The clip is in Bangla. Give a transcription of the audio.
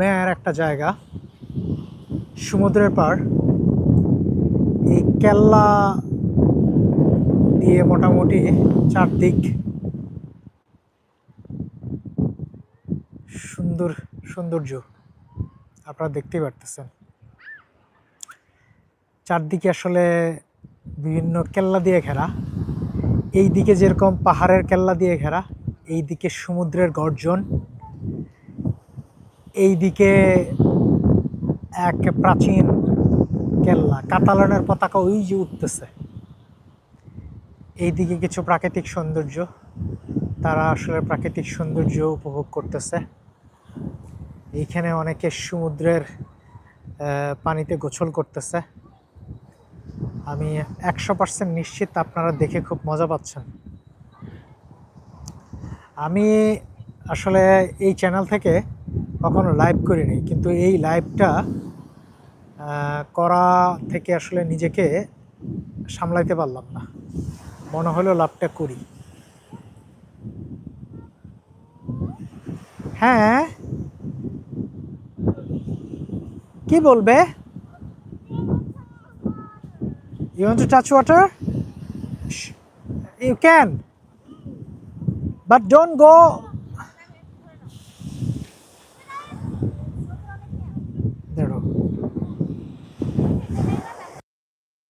মেয়ের একটা জায়গা, সমুদ্রের পার এই কেল্লা দিয়ে মোটামুটি চারদিক সুন্দর সৌন্দর্য আপনারা দেখতেই পারতেছেন। চারদিকে আসলে বিভিন্ন কেল্লা দিয়ে ঘেরা। এই দিকে যেরকম পাহাড়ের কেল্লা দিয়ে ঘেরা এই দিকে সমুদ্রের গর্জন। এই দিকে এক প্রাচীন কেল্লা। কাতালানের পতাকা ওই যে উঠতেছে। এইদিকে কিছু প্রাকৃতিক সৌন্দর্য। তারা আসলে প্রাকৃতিক সৌন্দর্য উপভোগ করতেছে। এইখানে অনেকে সমুদ্রের পানিতে গোসল করতেছে। আমি একশো পার্সেন্ট নিশ্চিত আপনারা দেখে খুব মজা পাচ্ছেন। আমি আসলে এই চ্যানেল থেকে কখনো লাইভ করিনি, কিন্তু এই লাইভটা করা থেকে আসলে নিজেকে সামলাইতে পারলাম না। মনে হলো লাভটা করি। হ্যাঁ। কি বলবে? You want to touch water you can but don't go